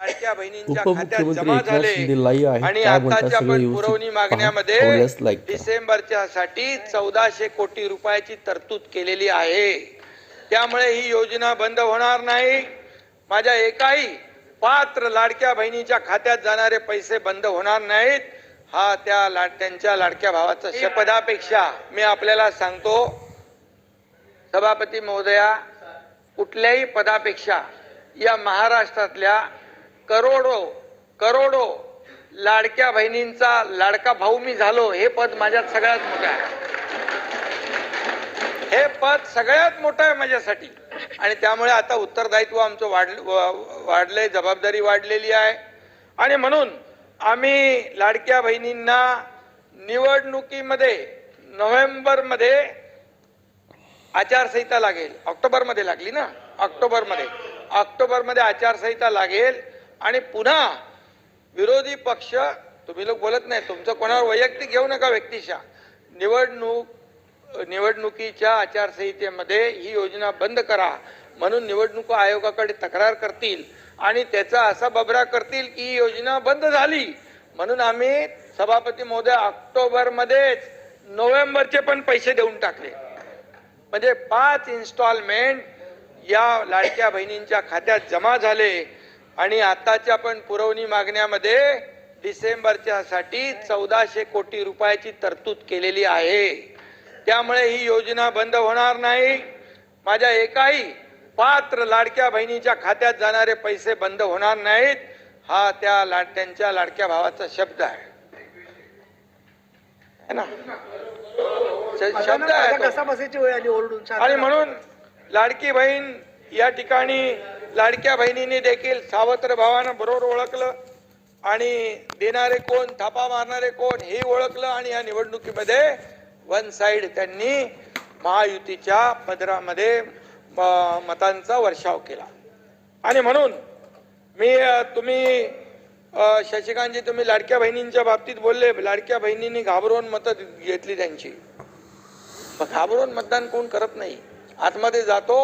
लाडक्या बहिणींच्या खात्यात उपमुख्यमंत्री जमा एकनाथ झाले. शिंदे लाई आहेत आणि काय म्हणतात आताच्या सगळे पण व्यवस्थित करा. डिसेंबरच्या साठी चौदाशे कोटी रुपयाची तरतूद केलेली आहे. त्यामुळे ही योजना बंद होणार नाही. माझ्या एकाही पात्र लाडक्या बहिणीच्या खात्यात जाणारे पैसे बंद होणार नाहीत. हा त्या लाड त्यांच्या लाडक्या भावाचा शपथापेक्षा मी आपल्याला सांगतो सभापती महोदया कुठल्याही पदापेक्षा या महाराष्ट्रातल्या करोडो करोडो लाडक्या बहिणींचा लाडका भाऊ मी झालो हे पद माझ्यात सगळ्यात मोठं आहे. हे पद सगळ्यात मोठं आहे माझ्यासाठी. आणि त्यामुळे आता उत्तरदायित्व आमचं वाढ वा- वाढलंय जबाबदारी वाढलेली आहे. आणि म्हणून आम्ही लाडक्या बहिणींना निवडणुकीमध्ये नोव्हेंबरमध्ये आचारसंहिता लागेल. ऑक्टोबरमध्ये लागली ना? ऑक्टोबरमध्ये. ऑक्टोबरमध्ये आचारसंहिता लागेल. आणि पुन्हा विरोधी पक्ष तुम्ही लोक बोलत नाही तुमचं कोणावर वैयक्तिक घेऊ नका व्यक्तिशा निवडणूक निवडणुकीच्या आचारसंहितेमध्ये ही योजना बंद करा. म्हणून निवडणूक आयोगाकडे तक्रार करतील आणि त्याचा असा बबरा करतील की ही योजना बंद झाली. म्हणून आम्ही सभापती महोदय ऑक्टोबरमध्येच नोव्हेंबरचे पण पैसे देऊन टाकले. म्हणजे पाच इन्स्टॉलमेंट या लाडक्या बहिणींच्या खात्यात जमा झाले. आणि आताच्या पण पुरवणी मागण्यामध्ये डिसेंबरच्या साठी चौदाशे कोटी रुपयाची तरतूद केलेली आहे. त्यामुळे ही योजना बंद होणार नाही. माझ्या एकाही पात्र लाडक्या बहिणीच्या खात्यात जाणारे पैसे बंद होणार नाहीत. हा त्या लाड त्यांच्या लाडक्या भावाचा शब्द आहे. है ना? शब्द आहे आणि. म्हणून लाडकी बहीण या ठिकाणी लाडक्या बहिणीने देखील सावत्र भावानं बरोबर ओळखलं आणि देणारे कोण थापा मारणारे कोण हे ओळखलं आणि या निवडणुकीमध्ये वन साईड त्यांनी महायुतीच्या पदरामध्ये मतांचा वर्षाव केला. आणि म्हणून मी तुम्ही शशिकांतजी तुम्ही लाडक्या बहिणींच्या बाबतीत बोलले लाडक्या बहिणींनी घाबरवून मतं घेतली त्यांची. मग घाबरून मतदान कोण करत नाही? आतमध्ये जातो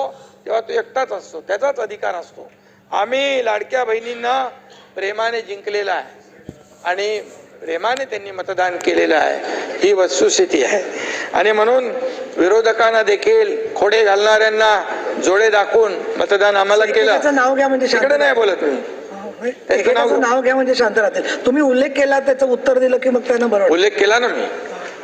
तेव्हा तो एकटाच असतो त्याचाच अधिकार असतो. आम्ही लाडक्या बहिणींना प्रेमाने जिंकलेला आहे आणि प्रेमाने त्यांनी मतदान केलेलं आहे ही वस्तुस्थिती आहे. आणि म्हणून विरोधकांना देखील खोडे घालणाऱ्यांना जोडे दाखवून मतदान आम्हाला केलं. नाव घ्या म्हणजे शांत तिकडे नाही बोलत मी नाव घ्या. म्हणजे शांत राहतील. तुम्ही उल्लेख केला त्याचं उत्तर दिलं की मग त्यांना बरं वाटेल. उल्लेख केला ना मी?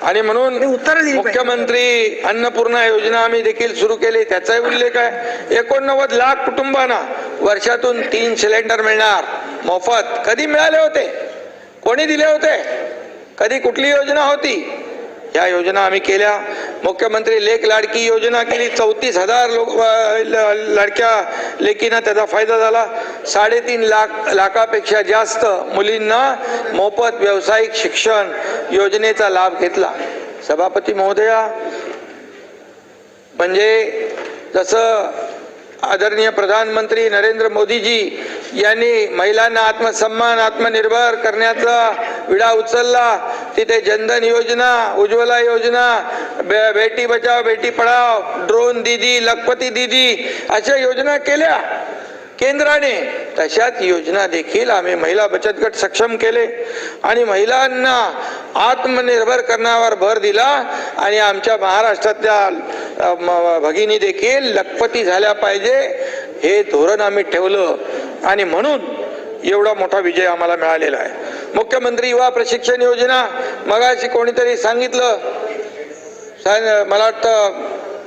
आणि म्हणून उत्तरं. मुख्यमंत्री अन्नपूर्णा योजना आम्ही देखील सुरू केली. त्याचाही उल्लेख आहे. एकोणनव्वद लाख कुटुंबांना वर्षातून तीन सिलेंडर मिळणार. मोफत. कधी मिळाले होते? कोणी दिले होते? कधी कुठली योजना होती? या योजना आम्ही केल्या. मुख्यमंत्री लेख लाडकी योजना केली. चौतीस हजार लोक लाडक्या लेकींना त्याचा फायदा झाला. साडेतीन लाख लाखापेक्षा जास्त मुलींना मोफत व्यावसायिक शिक्षण योजनेचा लाभ घेतला. सभापती महोदया म्हणजे जसं आदरणीय प्रधानमंत्री नरेंद्र मोदीजी यांनी महिलांना आत्मसन्मान आत्मनिर्भर करण्याचा विडा उचलला तिथे जनधन योजना उज्ज्वला योजना बे- बेटी बचाव बेटी पढाव ड्रोन दीदी लखपती दीदी अशा योजना केल्या. केंद्राने तशाच योजना देखील आम्ही महिला बचत गट सक्षम केले आणि महिलांना आत्मनिर्भर करण्यावर भर दिला आणि आमच्या महाराष्ट्रातल्या म- भगिनी देखील लखपती झाल्या पाहिजे हे धोरण आम्ही ठेवलं आणि म्हणून एवढा मोठा विजय आम्हाला मिळालेला आहे. मुख्यमंत्री युवा प्रशिक्षण योजना मगाशी कोणीतरी सांगितलं मला वाटतं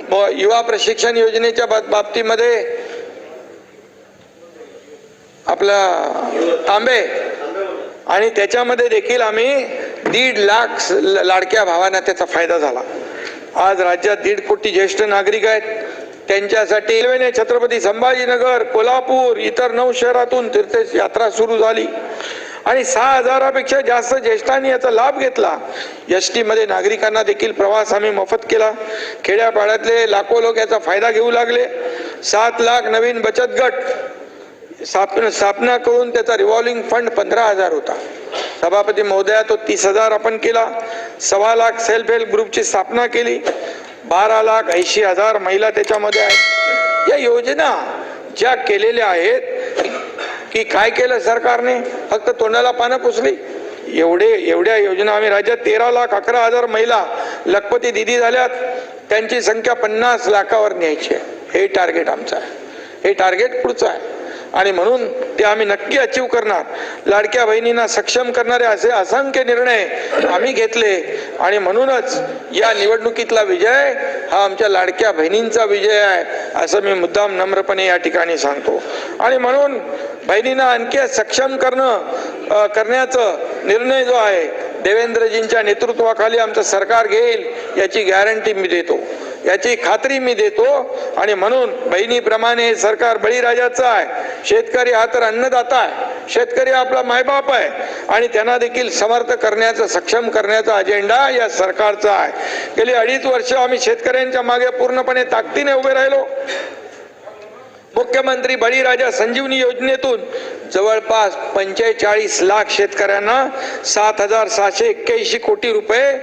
ब- युवा प्रशिक्षण योजनेच्या बा बाबतीमध्ये आपला तांबे. आणि त्याच्यामध्ये देखील आम्ही दीड लाख स- ल- लाडक्या भावांना त्याचा फायदा झाला. आज राज्यात दीड कोटी ज्येष्ठ नागरिक आहेत. त्यांच्यासाठी रेल्वेने छत्रपती संभाजीनगर कोल्हापूर इतर नऊ शहरातून तीर्थ यात्रा सुरू झाली. आणि सहा हजारापेक्षा जास्त ज्येष्ठांनी याचा लाभ घेतला. एस टीमध्ये नागरिकांना देखील प्रवास आम्ही मोफत केला. खेड्यापाड्यातले लाखो लोक याचा फायदा घेऊ लागले. सात लाख नवीन बचत गट स्थापना स्थापना करून त्याचा रिव्हॉल्विंग फंड पंधरा हजार होता. सभापती महोदया तो तीस हजार आपण केला. सव्वा लाख सेल्फ हेल्प ग्रुपची स्थापना केली. बारा लाख ऐंशी हजार महिला त्याच्यामध्ये आहेत. या योजना ज्या केलेल्या आहेत की काय केलं सरकारने? फक्त तोंडाला पानं पुसली. एवढे एवढ्या योजना आम्ही राज्यात तेरा लाख अकरा हजार महिला लखपती दिदी झाल्यात. त्यांची संख्या पन्नास लाखावर न्यायची आहे. हे टार्गेट आमचं आहे. हे टार्गेट पुढचं आहे. आणि म्हणून ते आम्ही नक्की अचीव करणार. लाडक्या बहिणींना सक्षम करणारे असे असंख्य निर्णय आम्ही घेतले. आणि म्हणूनच या निवडणुकीतला विजय हा आमच्या लाडक्या बहिणींचा विजय आहे असं मी मुद्दाम नम्रपणे या ठिकाणी सांगतो. आणि म्हणून बहिणींना आणखी सक्षम करणं करण्याचं निर्णय जो आहे देवेंद्रजींच्या नेतृत्वाखाली आमचं सरकार घेईल याची गॅरंटी मी देतो. याची खात्री मी देतो. आणि म्हणून बहिणीप्रमाणे सरकार बळीराजाचं आहे. शेतकरी हा तर अन्नदाता आहे. शेतकरी आपला मायबाप आहे. आणि त्यांना देखील समर्थ करण्याचा सक्षम करण्याचा अजेंडा या सरकारचा आहे. गेली अडीच वर्ष आम्ही शेतकऱ्यांच्या मागे पूर्णपणे ताकदीने उभे राहिलो. मुख्यमंत्री बळीराजा संजीवनी योजनेतून जवळपास पंचेचाळीस लाख शेतकऱ्यांना सात हजार सहाशे एक्क्याऐंशी कोटी रुपये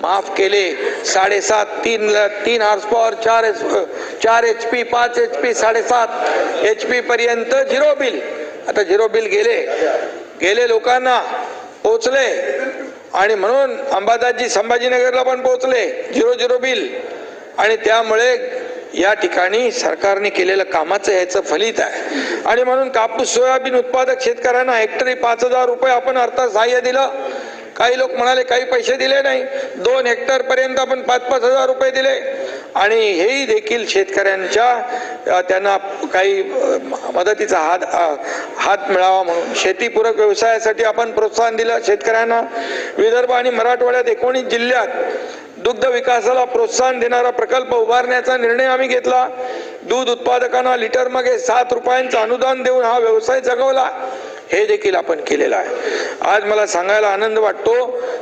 माफ केले. साडेसात तीन तीन हॉर्स पॉवर चार एच चार एच पी पाच एच पी साडेसात एच पी पर्यंत झिरो बिल. आता झिरो बिल गेले. गेले लोकांना पोचले आणि म्हणून अंबादासजी संभाजीनगरला पण पोहोचले. Zero zero bill. आणि त्यामुळे या ठिकाणी सरकारने केलेलं कामाचं ह्याचं फलित आहे. आणि म्हणून कापूस सोयाबीन उत्पादक शेतकऱ्यांना हेक्टरी पाच हजार रुपये आपण अर्थात सहाय्य दिलं. काही लोक म्हणाले काही पैसे दिले नाही. दोन हेक्टर पर्यंत आपण पाच पाच हजार रुपये दिले. आणि हेही देखील शेतकऱ्यांच्या त्यांना काही मदतीचा हात हात मिळावा म्हणून. शेतीपूरक व्यवसायासाठी आपण प्रोत्साहन दिलं. शेतकऱ्यांना विदर्भ आणि मराठवाड्यात एकोणीस जिल्ह्यात दुग्ध विकासाला प्रोत्साहन देणारा प्रकल्प उभारण्याचा निर्णय आम्ही घेतला. दूध उत्पादकांना लिटरमागे सात रुपयांचं अनुदान देऊन हा व्यवसाय जगवला. हे देखील आपण केलेलं आहे. आज मला सांगायला आनंद वाटतो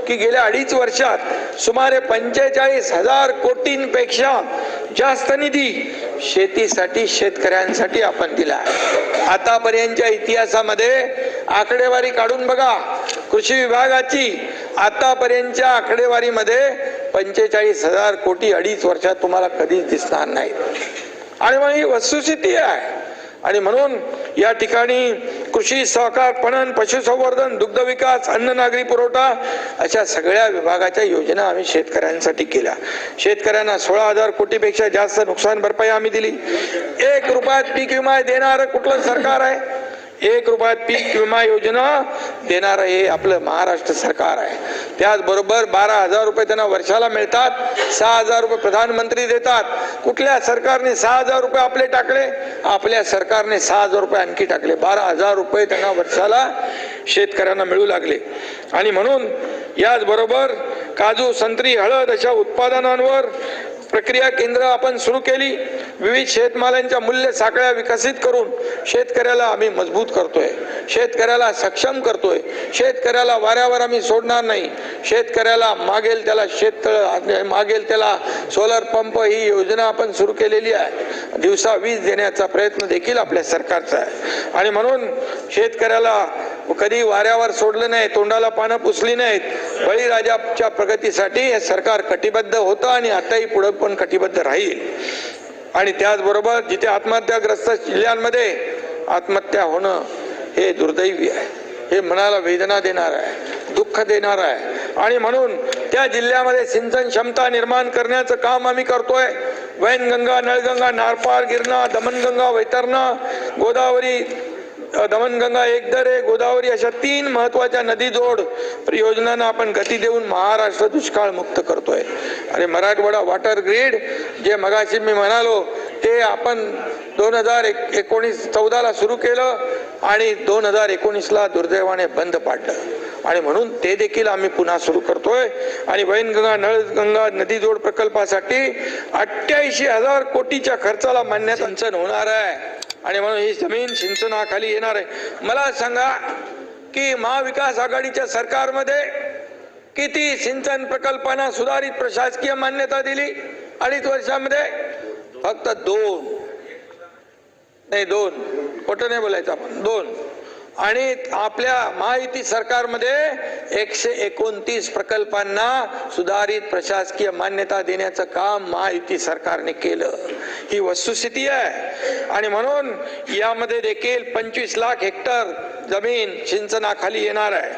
की गेल्या अडीच वर्षात सुमारे पंचेचाळीस हजार कोटींपेक्षा जास्त निधी शेतीसाठी शेतकऱ्यांसाठी आपण दिला आहे. आतापर्यंतच्या इतिहासामध्ये आकडेवारी काढून बघा. कृषी विभागाची आतापर्यंतच्या आकडेवारीमध्ये पंचेचाळीस हजार कोटी अडीच वर्षात तुम्हाला कधीच दिसणार नाही आणि मग ही वस्तुस्थिती आहे. आणि म्हणून या ठिकाणी कृषी सहकार पणन पशुसंवर्धन दुग्ध विकास अन्न नागरी पुरवठा अशा सगळ्या विभागाच्या योजना आम्ही शेतकऱ्यांसाठी केल्या. शेतकऱ्यांना सोळा हजार कोटीपेक्षा जास्त नुकसान भरपाई आम्ही दिली. एक रुपयात पीक विमा देणारं कुठलं सरकार आहे? एक रुपयात पीक विमा योजना देणारं हे आपलं महाराष्ट्र सरकार आहे. त्याचबरोबर बारा हजार रुपये त्यांना वर्षाला मिळतात सहा हजार रुपये प्रधानमंत्री देतात. कुठल्या सरकारने सहा हजार रुपये आपले टाकले? आपल्या सरकारने सहा हजार रुपये आणखी टाकले. बारा हजार रुपये त्यांना वर्षाला शेतकऱ्यांना मिळू लागले. आणि म्हणून याचबरोबर काजू संत्री हळद अशा उत्पादनांवर प्रक्रिया केंद्र आपण सुरू केली. विविध शेतमालांच्या मूल्य साखळ्या विकसित करून शेतकऱ्याला आम्ही मजबूत करतोय. शेतकऱ्याला सक्षम करतोय. शेतकऱ्याला वाऱ्यावर आम्ही सोडणार नाही. शेतकऱ्याला मागेल त्याला शेततळ मागेल त्याला सोलर पंप ही योजना आपण सुरू केलेली आहे. दिवसा वीज देण्याचा प्रयत्न देखील आपल्या सरकारचा आहे. आणि म्हणून शेतकऱ्याला कधी वाऱ्यावर सोडलं नाही तोंडाला पानं पुसली नाहीत बळीराजाच्या प्रगतीसाठी हे सरकार कटिबद्ध होतं आणि आताही पुढे पण कटिबद्ध राहील. आणि त्याचबरोबर जिथे आत्महत्याग्रस्त जिल्ह्यांमध्ये आत्महत्या होणं हे दुर्दैवी आहे. हे मनाला वेदना देणार आहे दुःख देणार आहे. आणि म्हणून त्या जिल्ह्यामध्ये सिंचन क्षमता निर्माण करण्याचं काम आम्ही करतोय. वैनगंगा नळगंगा नारपार गिरणा दमनगंगा वैतरणा गोदावरी दमनगंगा एकदरे गोदावरी अशा तीन महत्त्वाच्या नदी जोड योजनांना आपण गती देऊन महाराष्ट्र दुष्काळ मुक्त करतोय. आणि मराठवाडा वॉटर ग्रीड जे मगाशी मी म्हणालो ते आपण दोन हजार एक एकोणीस चौदाला सुरू केलं आणि दोन हजार एकोणीसला दुर्दैवाने बंद पाडलं. आणि म्हणून ते देखील आम्ही पुन्हा सुरू करतोय. आणि वैनगंगा नळगंगा नदी जोड प्रकल्पासाठी अठ्ठ्याऐंशी हजार कोटीच्या खर्चाला मान्य सिंचन होणार आहे. आणि म्हणून ही जमीन सिंचनाखाली येणार आहे. मला सांगा की महाविकास आघाडीच्या सरकारमध्ये किती सिंचन प्रकल्पांना सुधारित प्रशासकीय मान्यता दिली अडीच वर्षामध्ये? फक्त दोन. नाही दोन. खोटं नाही बोलायचं आपण. दोन. आणि आपल्या महायुती सरकारमध्ये एकशे एकोणतीस प्रकल्पांना सुधारित प्रशासकीय मान्यता देण्याचं काम महायुती सरकारने केलं. ही वस्तुस्थिती आहे आणि म्हणून यामध्ये देखील पंचवीस लाख हेक्टर जमीन सिंचनाखाली येणार आहे.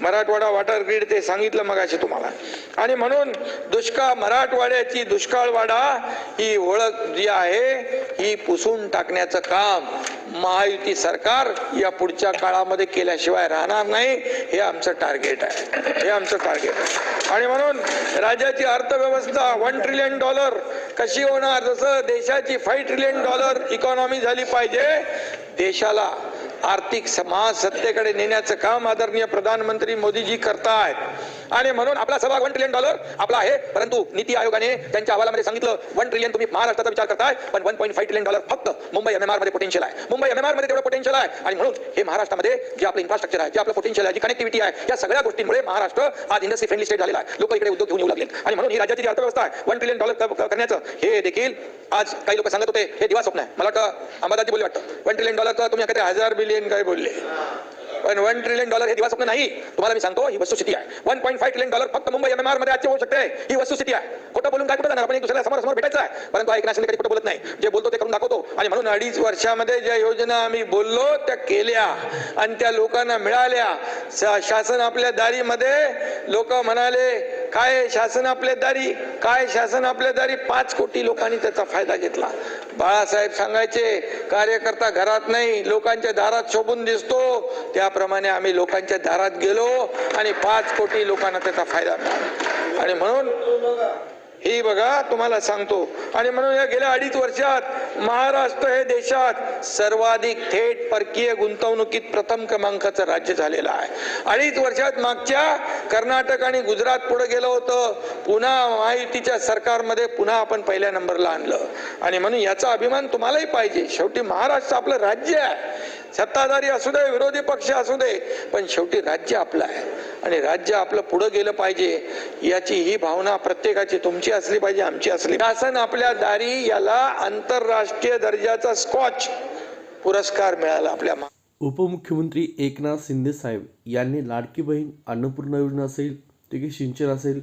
मराठवाडा वॉटर ग्रीड ते सांगितलं मगाशी तुम्हाला. आणि म्हणून दुष्काळ मराठवाड्याची दुष्काळवाडा ही ओळख जी आहे ही पुसून टाकण्याचं काम महायुती सरकार या पुढच्या काळामध्ये केल्याशिवाय राहणार नाही हे आमचं टार्गेट आहे. हे आमचं टार्गेट आहे. आणि म्हणून राज्याची अर्थव्यवस्था वन ट्रिलियन डॉलर कशी होणार? जसं देशाची फाईव्ह ट्रिलियन डॉलर इकॉनॉमी झाली पाहिजे देशाला आर्थिक समाज सत्तेकडे नेण्याचं काम आदरणीय प्रधानमंत्री मोदीजी करतायत. आणि म्हणून आपला सभा वन ट्रिलियन डॉलर आपला आहे. परंतु नीती आयोगाने त्यांच्या अहवालामध्ये सांगितलं वन ट्रिलियन तुम्ही महाराष्ट्राचा विचार करताय पण one point five trillion dollar फक्त मुंबई एमएमआरमध्ये पोटेन्शियल आहे. मुंबई एमएमआरमध्ये तेवढं पोटेन्शियल आहे. आणि म्हणून हे महाराष्ट्रामध्ये जे आपलं इन्फ्रास्ट्रक्चर आहे जे आपलं पोटेन्शियल आहे जी कनेक्टिव्हिटी आहे या सगळ्या गोष्टींमुळे महाराष्ट्र आज इंडस्ट्री फ्रेंडली स्टेट झालेला आहे. लोक इकडे उद्योग घेऊन येऊ लागले आणि म्हणून ही राज्याची जी अर्थव्यवस्था आहे वन ट्रिलियन डॉलर करण्याचं हे देखील आज काही लोक सांगत होते. हे दिवा स्वप्न आहे. मला वाटतं अंबादाजी बोलले वाटतं. वन ट्रिलियन डॉलर तुम्ही हजार बिलियन काय बोलले? पण वन ट्रिलियन डॉलर हे दिवा नाही. तुम्हाला मी सांगतो ही वस्तुस्थिती आहे. One point five trillion dollar फक्त मुंबई एमएमआरमध्ये आजचे होऊ शकते. ही वस्तुस्थिती आहे. खोटं बोलून काय कुठं जाणार? आपण एक दुसऱ्याला समोर समोर भेटायचं आहे. परंतु ऐकणं कधी कुठं बोलत नाही. जे बोलतो ते करून दाखवतो. आणि म्हणून अडीच वर्षामध्ये ज्या योजना आम्ही बोललो त्या केल्या. आणि त्या लोकांना मिळाल्या. शा- शासन आपल्या दारीमध्ये लोक म्हणाले काय शासन आपल्या दारी? काय शासन आपल्या दारी? पाच कोटी लोकांनी त्याचा फायदा घेतला. बाळासाहेब सांगायचे कार्यकर्ता घरात नाही लोकांच्या दारात शोभून दिसतो. त्याप्रमाणे आम्ही लोकांच्या दारात गेलो आणि पाच कोटी लोकांना त्याचा फायदा मिळाला. आणि म्हणून ही बघा तुम्हाला सांगतो. आणि म्हणून या गेल्या अडीच वर्षात महाराष्ट्र हे देशात सर्वाधिक थेट परकीय गुंतवणुकीत प्रथम क्रमांकाचं राज्य झालेलं आहे. अडीच वर्षात मागच्या कर्नाटक आणि गुजरात पुढे गेलं होतं. पुन्हा महायुतीच्या सरकारमध्ये पुन्हा आपण पहिल्या नंबरला आणलं. आणि म्हणून याचा अभिमान तुम्हालाही पाहिजे. शेवटी महाराष्ट्र आपलं राज्य आहे. सत्ताधारी असू दे विरोधी पक्ष असू दे पण शेवटी राज्य आपलं आहे. आणि राज्य आपलं पुढं गेलं पाहिजे याची ही भावना प्रत्येकाची तुमची असली पाहिजे आमची असली शासन आपल्या दारी याला आंतरराष्ट्रीय दर्जाचा स्कॉच पुरस्कार मिळाला आपल्या मा- उपमुख्यमंत्री एकनाथ शिंदे साहेब यांनी लाडकी बहीण अन्नपूर्णा योजना असेल ते सिंचन असेल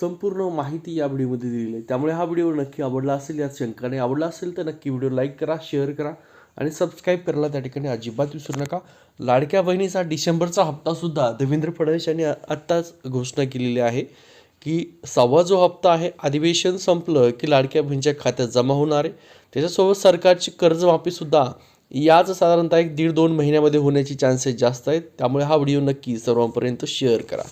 संपूर्ण माहिती या व्हिडिओमध्ये दिलेली आहे. त्यामुळे हा व्हिडिओ नक्की आवडला असेल यात शंकाने आवडला असेल तर नक्की व्हिडिओ लाईक करा शेअर करा. आणि सबस्क्राईब करायला त्या ठिकाणी अजिबात विसरू नका. लाडक्या बहिणीचा डिसेंबरचा हप्तासुद्धा देवेंद्र फडणवीस यांनी आत्ताच घोषणा केलेली आहे की सव्वा जो हप्ता आहे अधिवेशन संपलं की लाडक्या बहिणीच्या खात्यात जमा होणार आहे. त्याच्यासोबत सरकारची कर्जमाफीसुद्धा याच साधारणतः एक दीड दोन महिन्यामध्ये होण्याची चान्सेस जास्त आहेत. त्यामुळे हा व्हिडिओ नक्की सर्वांपर्यंत शेअर करा.